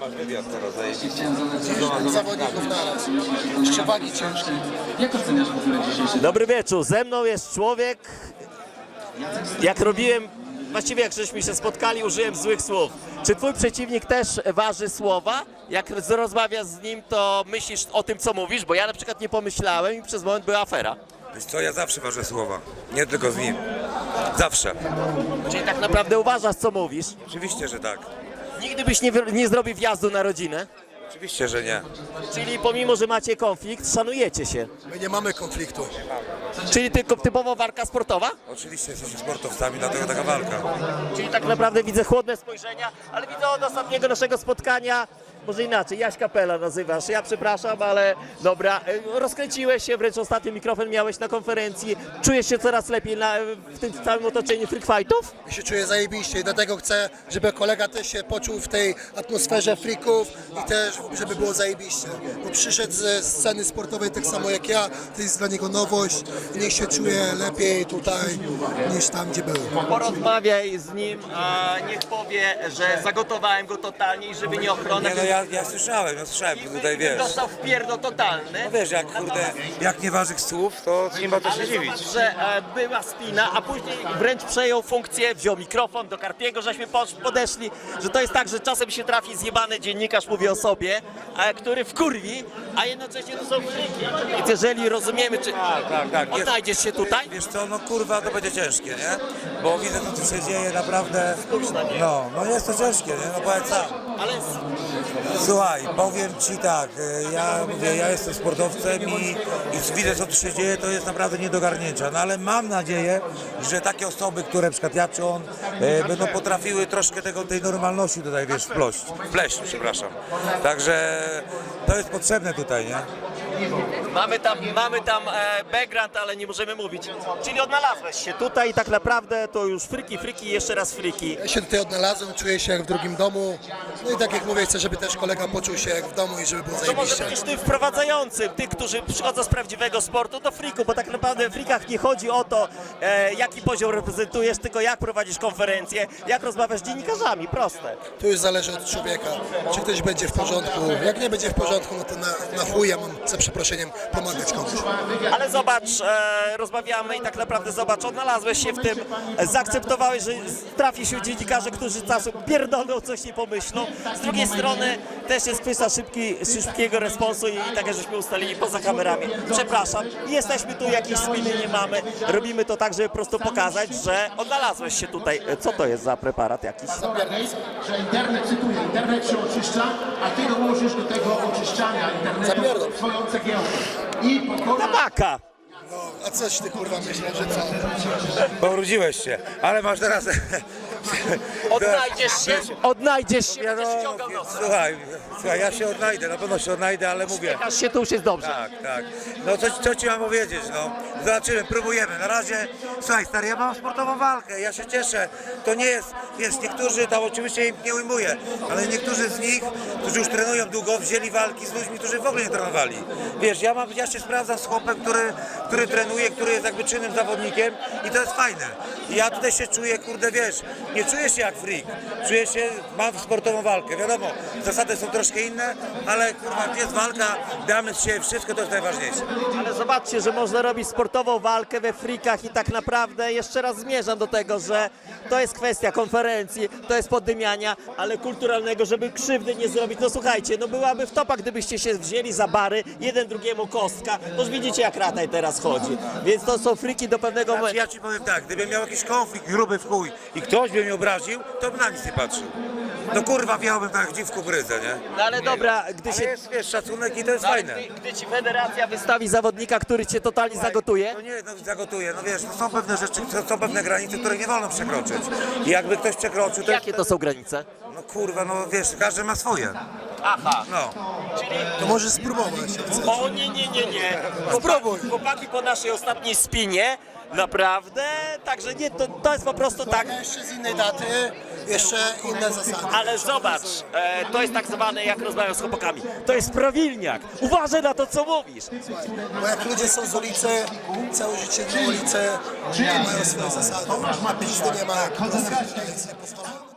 Ale masz wywiad teraz, zajebiście. zawodników naraz. Jeszcze wagi ciężkie. Jak oceniasz w ogóle dzisiejszy Dobry wieczór, ze mną jest człowiek, jak robiłem, właściwie jak żeśmy się spotkali, użyłem złych słów. Czy twój przeciwnik też waży słowa? Jak z- rozmawiasz z nim, to myślisz o tym, co mówisz? Bo ja na przykład nie pomyślałem i przez moment była afera. Wiesz co, ja zawsze ważę słowa. Nie tylko z nim. Zawsze. Czyli tak naprawdę uważasz, co mówisz? Oczywiście, że tak. Nigdy byś nie, wy- nie zrobił wjazdu na rodzinę? Oczywiście, że nie. Czyli pomimo, że macie konflikt, szanujecie się. My nie mamy konfliktu. Czyli tylko typowo walka sportowa? Oczywiście jesteśmy sportowcami, dlatego taka walka. Czyli tak naprawdę widzę chłodne spojrzenia, ale widzę od ostatniego naszego spotkania, może inaczej, Jaś Kapela nazywasz. Ja przepraszam, ale dobra, y, rozkręciłeś się, wręcz ostatni mikrofon miałeś na konferencji. Czujesz się coraz lepiej na, w tym całym otoczeniu freak fightów? Ja się czuję zajebiście i dlatego chcę, żeby kolega też się poczuł w tej atmosferze freaków i też, żeby było zajebiście. Bo przyszedł ze sceny sportowej tak samo jak ja, to jest dla niego nowość i niech się czuje lepiej tutaj niż tam, gdzie był. Porozmawiaj z nim, a niech powie, że zagotowałem go totalnie i żeby nie ochrona. Nie no, ja, ja słyszałem, ja słyszałem, że tutaj wiesz. Dostał wpierdo totalny. No wiesz, jak kurde, jak nie ważnych słów, to nie ma to się Ale dziwić. zobacz, że e, była spina, a później wręcz przejął funkcję, wziął mikrofon do Karpiego, żeśmy posz- podeszli, że to jest tak, że czasem się trafi zjebany dziennikarz, mówi o sobie, a, który wkurwi, a jednocześnie to są friki. Więc jeżeli rozumiemy, czy Tak, tak, tak. Jest, odnajdziesz się tutaj, wiesz co, no kurwa, to będzie ciężkie, nie? Bo widzę, co tu się dzieje, naprawdę. No, no jest to ciężkie, nie? No powiedz sam. ale Słuchaj, powiem Ci tak, e, ja mówię, ja jestem sportowcem i, i widzę co tu się dzieje, to jest naprawdę nie do garnięcia, no ale mam nadzieję, że takie osoby, które przykład ja czy on, e, będą potrafiły troszkę tego, tej normalności tutaj, wiesz, wplość, wpleść, przepraszam. Także to jest potrzebne tutaj, nie? Mamy tam, mamy tam e, background, ale nie możemy mówić. Czyli odnalazłeś się tutaj i tak naprawdę to już friki, friki, jeszcze raz friki. Ja się tutaj odnalazłem, czuję się jak w drugim domu. No i tak jak mówię, chcę, żeby też kolega poczuł się jak w domu i żeby było To może zajebiście. być tym wprowadzającym tych, którzy przychodzą z prawdziwego sportu do friku, bo tak naprawdę w frikach nie chodzi o to, e, jaki poziom reprezentujesz, tylko jak prowadzisz konferencję, jak rozmawiasz z dziennikarzami, proste. To już zależy od człowieka, czy ktoś będzie w porządku. Jak nie będzie w porządku, no to na, na chuj ja mam za przeproszeniem pomagać komuś. Ale zobacz, e, rozmawiamy i tak naprawdę zobacz, odnalazłeś się w tym, zaakceptowałeś, że trafi się dziennikarze, którzy czasem pierdolą, coś nie pomyślą. Z drugiej strony też jest kwestia szybki, szybkiego responsu i tak jak żeśmy ustalili poza kamerami. Przepraszam, jesteśmy tu, jakiejś spiny nie mamy, robimy to tak, żeby po prostu pokazać, że odnalazłeś się tutaj. Co to jest za preparat jakiś? że internet, cytuję, internet się oczyszcza, a ty dołożysz do tego oczyszczania internetu swoją Saguião. E pacote... Tabaca! A coś ty kurwa myślę, że co? Powróciłeś się, ale masz teraz... Odnajdziesz się, odnajdziesz się, będziesz no, ściągał słuchaj, słuchaj, ja się odnajdę, na pewno się odnajdę, ale mówię... Uśmiechasz się, to już jest dobrze. Tak, tak. No co, co ci mam powiedzieć, no. Zobaczymy, próbujemy. Na razie, słuchaj stary, ja mam sportową walkę, ja się cieszę. To nie jest, wiesz, niektórzy, tam oczywiście im nie ujmuję, ale niektórzy z nich, którzy już trenują długo, wzięli walki z ludźmi, którzy w ogóle nie trenowali. Wiesz, ja mam, ja się sprawdzam z chłopem, który, który trenuje, który jest jakby czynnym zawodnikiem i to jest fajne. I ja tutaj się czuję, kurde, wiesz, nie czuję się jak freak, czuję się, mam sportową walkę, wiadomo, zasady są troszkę inne, ale kurwa, jest walka, damy siebie wszystko, to jest najważniejsze. Ale zobaczcie, że można robić sportową walkę we frikach i tak naprawdę jeszcze raz zmierzam do tego, że to jest kwestia konferencji, to jest poddymiania, ale kulturalnego, żeby krzywdy nie zrobić. No słuchajcie, no byłaby w topa, gdybyście się wzięli za bary, jeden drugiemu kostka. No już widzicie jak rataj teraz chodzi. Więc to są friki do pewnego Znaczy, momentu. ja ci powiem tak, gdybym miał jakiś konflikt gruby w chuj i ktoś by mnie obraził, to bym na nic nie patrzył. No kurwa, wjechałbym tak dziwku w ryzę, nie? No ale dobra, gdy Ale się... jest, wiesz, szacunek i to jest No, ale fajne. gdy, gdy ci federacja wystawi zawodnika, który cię totalnie zagotuje, No nie, no zagotuję, no wiesz, no są pewne rzeczy, są- są pewne granice, których nie wolno przekroczyć. I jakby ktoś przekroczył, to jakie to są granice? No kurwa, no wiesz, każdy ma swoje. Aha, No. czyli To możesz spróbować, jak chcesz. O nie, nie, nie, nie. Spróbuj. Chłopaki po naszej ostatniej spinie, naprawdę, także nie, to, to jest po prostu tak. Jeszcze z innej daty, jeszcze inne zasady. Ale zobacz, e, to jest tak zwane, jak rozmawiam z chłopakami, to jest prawilniak. Uważaj na to, co mówisz. Bo jak ludzie są z ulicy, całe życie na ulicy, to mają swoje zasady. Ma pizdy, nie ma jak nie.